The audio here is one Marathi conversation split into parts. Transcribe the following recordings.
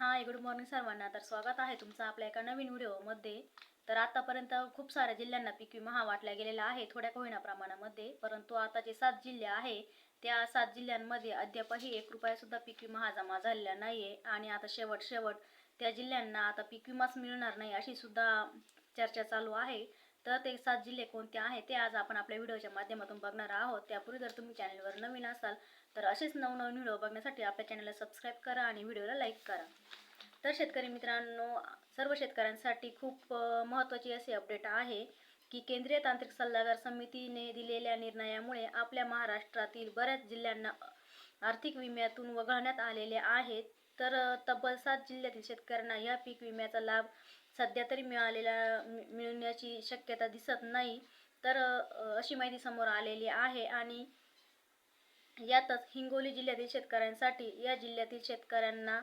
हाय गुड मॉर्निंग सर्वांना. तर स्वागत आहे तुमचं आपल्या एका नवीन व्हिडिओमध्ये. तर आतापर्यंत खूप साऱ्या जिल्ह्यांना पीक विमा हा वाटला गेलेला आहे थोड्या का होईना प्रमाणामध्ये. परंतु आता जे सात जिल्हे आहे त्या सात जिल्ह्यांमध्ये अद्यापही एक रुपयासुद्धा पीक विमा हा जमा झालेला नाही आहे आणि आता शेवट शेवट त्या जिल्ह्यांना आता पीक विमाच मिळणार नाही अशी सुद्धा चर्चा चालू आहे. तर ते सात जिल्हे कोणते आहेत ते आज आपण आपल्या व्हिडिओच्या माध्यमातून बघणार आहोत. त्यापूर्वी जर तुम्ही चॅनलवर नवीन असाल तर असेच नवनवीन व्हिडिओ बघण्यासाठी आपल्या चॅनलला सबस्क्राईब करा आणि व्हिडिओला लाईक करा. तर शेतकरी मित्रांनो सर्व शेतकऱ्यांसाठी खूप महत्त्वाची असे अपडेट आहे की केंद्रीय तांत्रिक सल्लागार समितीने दिलेल्या निर्णयामुळे आपल्या महाराष्ट्रातील बऱ्याच जिल्ह्यांना आर्थिक विम्यातून वगळण्यात आलेले आहेत. तर तब्बल सात जिल्ह्यातील शेतकऱ्यांना या पीक विम्याचा लाभ सध्या तरी मिळालेला मि- मिळण्याची शक्यता दिसत नाही. तर अशी माहिती समोर आलेली आहे आणि यातच हिंगोली जिल्ह्यातील शेतकऱ्यांसाठी या जिल्ह्यातील शेतकऱ्यांना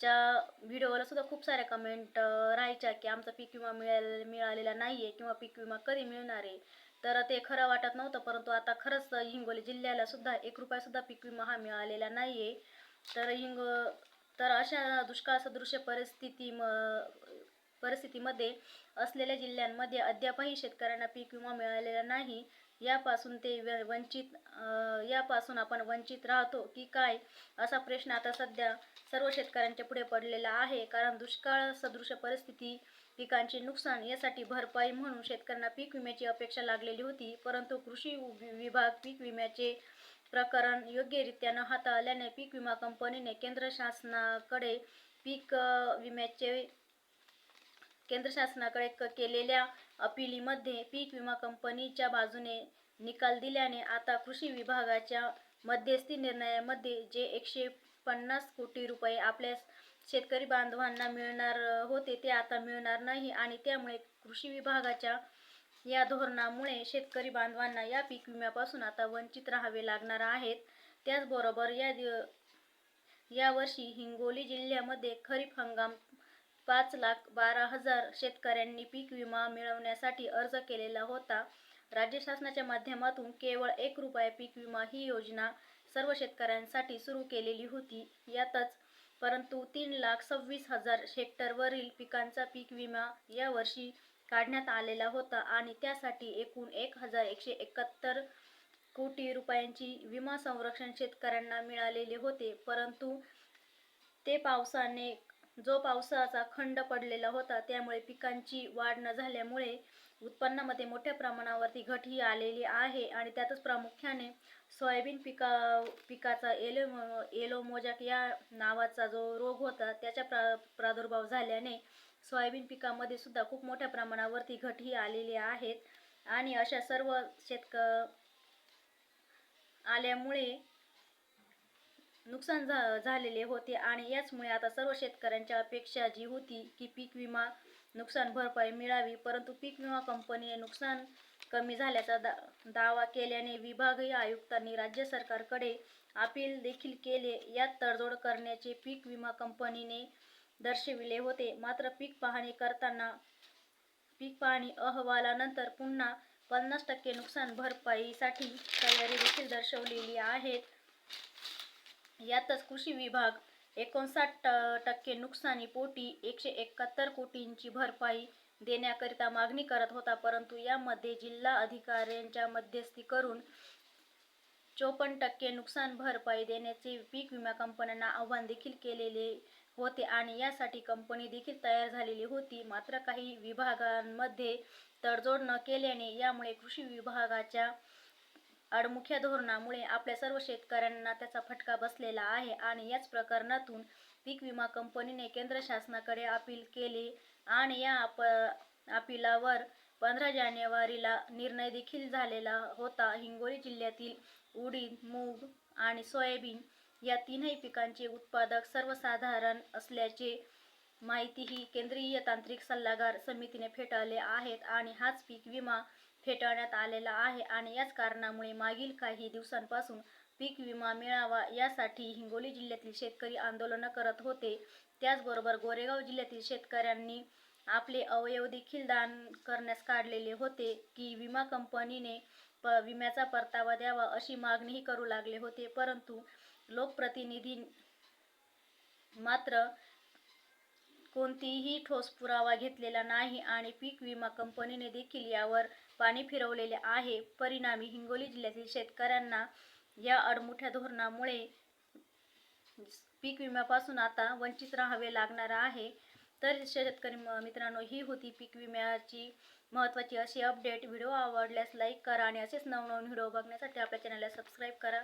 च्या व्हिडिओला सुद्धा खूप साऱ्या कमेंट राहायच्या की आमचा पीक विमा मिळाले मिळालेला नाही आहे किंवा पीक विमा कधी मिळणार आहे. तर ते खरं वाटत नव्हतं परंतु आता खरंच हिंगोली जिल्ह्याला सुद्धा एक रुपयासुद्धा पीक विमा हा मिळालेला नाही आहे तर हिंग तर अशा दुष्काळ सदृश्य परिस्थिती म परिस्थितीमध्ये असलेल्या जिल्ह्यांमध्ये अद्यापही शेतकऱ्यांना पीक विमा मिळालेला नाही. यापासून ते वंचित यापासून आपण वंचित राहतो की काय असा प्रश्न आता सध्या सर्व शेतकऱ्यांच्या पुढे पडलेला आहे. कारण दुष्काळ सदृश परिस्थिती पिकांचे नुकसान यासाठी भरपाई म्हणून शेतकऱ्यांना पीक विम्याची अपेक्षा लागलेली होती. परंतु कृषी विभाग पीक विम्याचे प्रकरण योग्यरित्या न हाताळल्याने पीक विमा कंपनीने केंद्र शासनाकडे पीक विम्याचे केंद्र शासनाकडे क- केलेल्या अपिलीमध्ये पीक विमा कंपनीच्या बाजूने निकाल दिल्याने आता कृषी विभागाच्या मध्यस्थी निर्णयामध्ये जे एकशे पन्नास कोटी रुपये आपल्या शेतकरी बांधवांना मिळणार होते ते आता मिळणार नाही आणि त्यामुळे कृषी विभागाच्या या धोरणामुळे शेतकरी बांधवांना या पीक विम्यापासून आता वंचित राहावे लागणार आहेत. त्याचबरोबर या दि- यावर्षी हिंगोली जिल्ह्यामध्ये खरीप हंगाम पाच लाख बारा हजार शेतकऱ्यांनी पीक विमा मिळवण्यासाठी अर्ज केलेला होता. राज्य शासनाच्या माध्यमातून केवळ एक रुपया पीक विमा ही योजना सर्व शेतकऱ्यांसाठी सुरू केलेली होती. यातच परंतु तीन लाख सव्वीस हजार हेक्टरवरील पिकांचा पीक विमा यावर्षी काढण्यात आलेला होता आणि त्यासाठी एकूण एक हजार एकशे एकाहत्तर कोटी रुपयांची विमा संरक्षण शेतकऱ्यांना मिळालेले होते. परंतु ते पावसाने जो पावसाचा खंड पडलेला होता त्यामुळे पिकांची वाढ न झाल्यामुळे उत्पन्नामध्ये मोठ्या प्रमाणावरती घट ही आलेली आहे आणि त्यातच प्रामुख्याने सोयाबीन पिका पिकाचा एलो एलो मोजाक या नावाचा जो रोग होता त्याचा प्रा प्रादुर्भाव झाल्याने सोयाबीन पिकामध्ये सुद्धा खूप मोठ्या प्रमाणावरती घट ही आलेली आहेत. आणि अशा सर्व शेतक आल्यामुळे नुकसान झा झालेले होते आणि याचमुळे आता सर्व शेतकऱ्यांच्या अपेक्षा जी होती की पीक विमा नुकसान भरपाई मिळावी परंतु पीक विमा कंपनीने नुकसान कमी झाल्याचा दा दावा केल्याने विभागीय आयुक्तांनी राज्य सरकारकडे अपील देखील केले. यात तडजोड करण्याचे पीक विमा कंपनीने दर्शविले होते. मात्र पीक पाहणी करताना पीक पाहणी अहवालानंतर पुन्हा पन्नास टक्के नुकसान भरपाईसाठी तयारी देखील दर्शवलेली आहे. यातच कृषी विभाग एकोणसाठ टक्के नुकसानीपोटी एकशे एकाहत्तर कोटींची भरपाई देण्याकरिता मागणी करत होता परंतु यामध्ये जिल्हा अधिकाऱ्यांच्या मध्यस्थी करून चोपन्न टक्के नुकसान भरपाई देण्याचे पीक विमा कंपन्यांना आव्हान देखील केलेले होते आणि यासाठी कंपनी देखील तयार झालेली होती. मात्र काही विभागांमध्ये तडजोड न केल्याने यामुळे कृषी विभागाच्या अडमुख्या धोरणामुळे आपल्या सर्व शेतकऱ्यांना त्याचा फटका बसलेला आहे आणि याच प्रकरणातून पीक विमा कंपनीने केंद्र शासनाकडे अपील केले आणि या अप अपिलावर पंधरा जानेवारीला निर्णय देखील झालेला होता. हिंगोली जिल्ह्यातील उडीद मूग आणि सोयाबीन या तीनही पिकांचे उत्पादक सर्वसाधारण असल्याचे माहितीही केंद्रीय तांत्रिक सल्लागार समितीने फेटाळले आहेत आणि हाच पीक विमा फेटाळण्यात आलेला आहे आणि याच कारणामुळे मागील काही दिवसांपासून पीक विमा मिळावा यासाठी हिंगोली जिल्ह्यातील शेतकरी आंदोलनं करत होते. त्याचबरोबर गोरेगाव जिल्ह्यातील शेतकऱ्यांनी आपले अवयव देखील दान करण्यास काढलेले होते की विमा कंपनीने प विम्याचा परतावा द्यावा अशी मागणीही करू लागले होते. परंतु लोकप्रतिनिधी मात्र कोणतीही ठोस पुरावा घेतलेला नाही आणि पीक विमा कंपनीने देखील यावर पाणी फिरवलेले आहे. परिणामी हिंगोली जिल्ह्यातील शेतकऱ्यांना या अडमुठ्या धोरणामुळे पीक विम्यापासून आता वंचित राहावे लागणार आहे. तर शेतकरी म- मित्रांनो ही होती पीक विम्याची महत्त्वाची अशी अपडेट व्हिडिओ आवडल्यास लाईक करा आणि असेच नवनवीन व्हिडिओ बघण्यासाठी आपल्या चॅनलला सबस्क्राईब करा.